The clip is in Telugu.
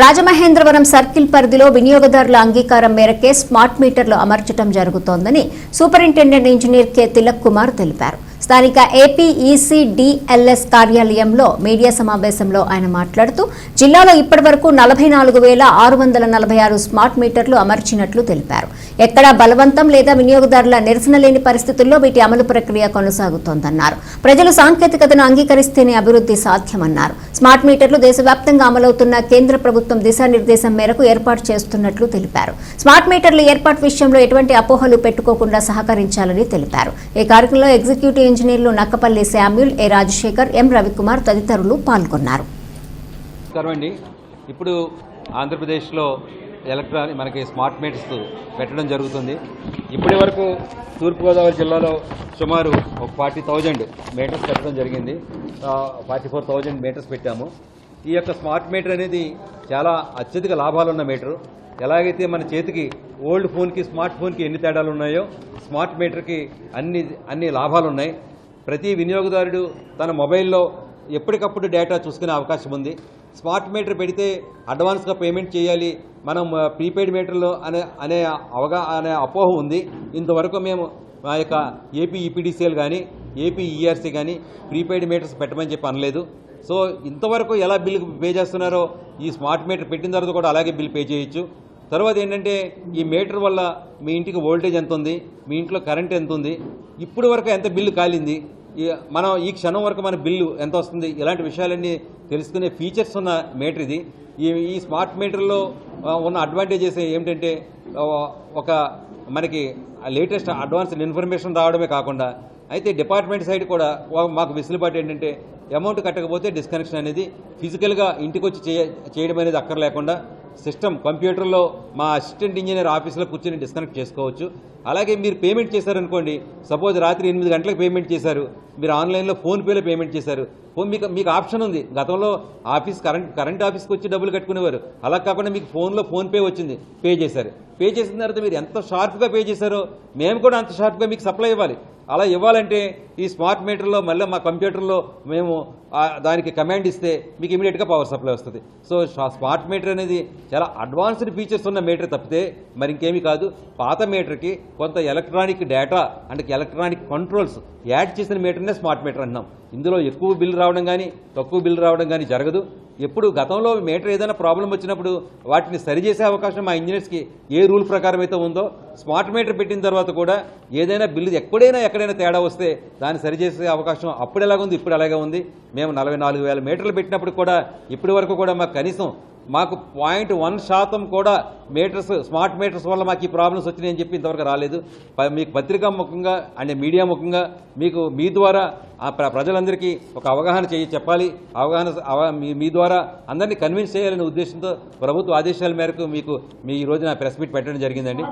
Rajamahendravaram circle పరిధిలో వినియోగదారుల అంగీకారం మేరకే స్మార్ట్ మీటర్లు అమర్చడం జరుగుతోందని superintendent engineer K. Tilak Kumar తెలిపారు. స్థానిక ఏపీఈసీడిఎల్ఎస్ కార్యాలయంలో మీడియా సమావేశంలో ఆయన మాట్లాడుతూ జిల్లాలో ఇప్పటివరకు నలభై నాలుగు వేల ఆరు వందల నలభై ఆరు స్మార్ట్ మీటర్లు అమర్చినట్లు తెలిపారు. ఎక్కడా బలవంతం లేదా వినియోగదారుల నిరసన లేని పరిస్థితుల్లో వీటి అమలు ప్రక్రియ కొనసాగుతోందన్నారు. ప్రజలు సాంకేతికతను అంగీకరిస్తేనే అభివృద్ధి సాధ్యమన్నారు. స్మార్ట్ మీటర్లు దేశవ్యాప్తంగా అమలవుతున్న కేంద్ర ప్రభుత్వం దిశానిర్దేశం మేరకు ఏర్పాటు చేస్తున్నట్లు తెలిపారు. స్మార్ట్ మీటర్ల ఏర్పాటు విషయంలో ఎటువంటి అపోహలు పెట్టుకోకుండా సహకరించాలని తెలిపారు. ఈ కార్యక్రమంలో ఎగ్జిక్యూటివ్ ఇంజనీర్లు Nakkapalli Samuel A Rajasekhar M Ravikumar తదితరులు పాల్గొన్నారు. ఇప్పుడు ఆంధ్రప్రదేశ్లో ఎలక్ట్రానిక్ మనకి స్మార్ట్ మీటర్స్ పెట్టడం జరుగుతుంది. ఇప్పటి వరకు తూర్పుగోదావరి జిల్లాలో సుమారు ఒక ఫార్టీ థౌజండ్ మీటర్స్ పెట్టడం జరిగింది. ఫార్టీ ఫోర్ థౌజండ్ మీటర్స్ పెట్టాము. ఈ యొక్క స్మార్ట్ మీటర్ అనేది చాలా అత్యధిక లాభాలున్న మీటరు. ఎలాగైతే మన చేతికి ఓల్డ్ ఫోన్కి స్మార్ట్ ఫోన్కి ఎన్ని తేడాలు ఉన్నాయో స్మార్ట్ మీటర్కి అన్ని అన్ని లాభాలు ఉన్నాయి ప్రతి వినియోగదారుడు తన మొబైల్లో ఎప్పటికప్పుడు డేటా చూసుకునే అవకాశం ఉంది. స్మార్ట్ మీటర్ పెడితే అడ్వాన్స్గా పేమెంట్ చేయాలి. మనం ప్రీపెయిడ్ మీటర్లో అనే అనే అవగా అనే అపోహ ఉంది. ఇంతవరకు మేము మా యొక్క ఏపీ ఈపీడీసీఎల్ కానీ ఏపీ ఈఆర్సీ కానీ ప్రీపెయిడ్ మీటర్స్ పెట్టమని చెప్పి అనలేదు. సో ఇంతవరకు ఎలా బిల్ పే చేస్తున్నారో ఈ స్మార్ట్ మీటర్ పెట్టిన తర్వాత కూడా అలాగే బిల్ పే చేయొచ్చు. తర్వాత ఏంటంటే ఈ మీటర్ వల్ల మీ ఇంటికి వోల్టేజ్ ఎంత ఉంది మీ ఇంట్లో కరెంట్ ఎంత ఉంది ఇప్పుడు వరకు ఎంత బిల్లు కాలింది ఈ- మనం ఈ క్షణం వరకు మన బిల్లు ఎంత వస్తుంది ఇలాంటి విషయాలన్నీ తెలుసుకునే ఫీచర్స్ ఉన్న మీటర్ ఇది. ఈ ఈ స్మార్ట్ మీటర్లో ఉన్న అడ్వాంటేజెస్ ఏమిటంటే ఒక మనకి లేటెస్ట్ అడ్వాన్స్డ్ ఇన్ఫర్మేషన్ రావడమే కాకుండా అయితే డిపార్ట్మెంట్ సైడ్ కూడా మాకు వెసులుబాటు ఏంటంటే అమౌంట్ కట్టకపోతే డిస్కనెక్షన్ అనేది ఫిజికల్గా ఇంటికి వచ్చి చేయ చేయడం అనేది అక్కర్లేకుండా సిస్టమ్ కంప్యూటర్లో మా అసిస్టెంట్ ఇంజనీర్ ఆఫీస్లో కూర్చొని డిస్కనెక్ట్ చేసుకోవచ్చు. అలాగే మీరు పేమెంట్ చేశారనుకోండి సపోజ్ రాత్రి ఎనిమిది గంటలకు పేమెంట్ చేశారు మీరు ఆన్లైన్లో ఫోన్పేలో పేమెంట్ చేశారు. ఫోన్ మీకు మీకు ఆప్షన్ ఉంది. గతంలో ఆఫీస్ కరెంట్ కరెంట్ ఆఫీస్కి వచ్చి డబ్బులు కట్టుకునేవారు. అలా కాకుండా మీకు ఫోన్లో ఫోన్పే వచ్చింది పే చేశారు. పే చేసిన తర్వాత మీరు ఎంత షార్ప్గా పే చేశారో మేము కూడా అంత షార్ప్గా మీకు సప్లై ఇవ్వాలి. అలా ఇవ్వాలంటే ఈ స్మార్ట్ మీటర్లో మళ్ళీ మా కంప్యూటర్లో మేము దానికి కమాండ్ ఇస్తే మీకు ఇమీడియట్గా పవర్ సప్లై వస్తుంది. సో స్మార్ట్ మీటర్ అనేది చాలా అడ్వాన్స్డ్ ఫీచర్స్ ఉన్న మీటర్ తప్పితే మరి ఇంకేమీ కాదు. పాత మీటర్కి కొంత ఎలక్ట్రానిక్ డేటా అంటే ఎలక్ట్రానిక్ కంట్రోల్స్ యాడ్ చేసిన మీటర్నే స్మార్ట్ మీటర్ అంటున్నాం ఇందులో ఎక్కువ బిల్ రావడం కానీ తక్కువ బిల్ రావడం కానీ జరగదు. ఎప్పుడు గతంలో మీటర్ ఏదైనా ప్రాబ్లం వచ్చినప్పుడు వాటిని సరిచేసే అవకాశం మా ఇంజనీర్స్కి ఏ రూల్ ప్రకారం అయితే ఉందో స్మార్ట్ మీటర్ పెట్టిన తర్వాత కూడా ఏదైనా బిల్లు ఎక్కడైనా ఎక్కడైనా తేడా వస్తే దాన్ని సరిచేసే అవకాశం అప్పుడు ఎలాగ ఉంది ఇప్పుడు అలాగే ఉంది. మేము నలభై నాలుగు వేల మీటర్లు పెట్టినప్పుడు కూడా ఇప్పటి వరకు కూడా మాకు కనీసం మాకు పాయింట్ వన్ శాతం కూడా మీటర్స్ స్మార్ట్ మీటర్స్ వల్ల మాకు ఈ ప్రాబ్లమ్స్ వచ్చినాయని చెప్పి ఇంతవరకు రాలేదు. ప- మీకు పత్రికా ముఖంగా అండ్ మీడియా ముఖంగా మీకు మీ ద్వారా ఆ ప్ర- ప్రజలందరికీ ఒక అవగాహన చేయి చెప్పాలి. అవగాహన మీ- మీ ద్వారా అందరినీ కన్విన్స్ చేయాలనే ఉద్దేశంతో ప్రభుత్వ ఆదేశాల మేరకు మీకు మీ ఈ రోజున ప్రెస్ మీట్ పెట్టడం జరిగిందండి.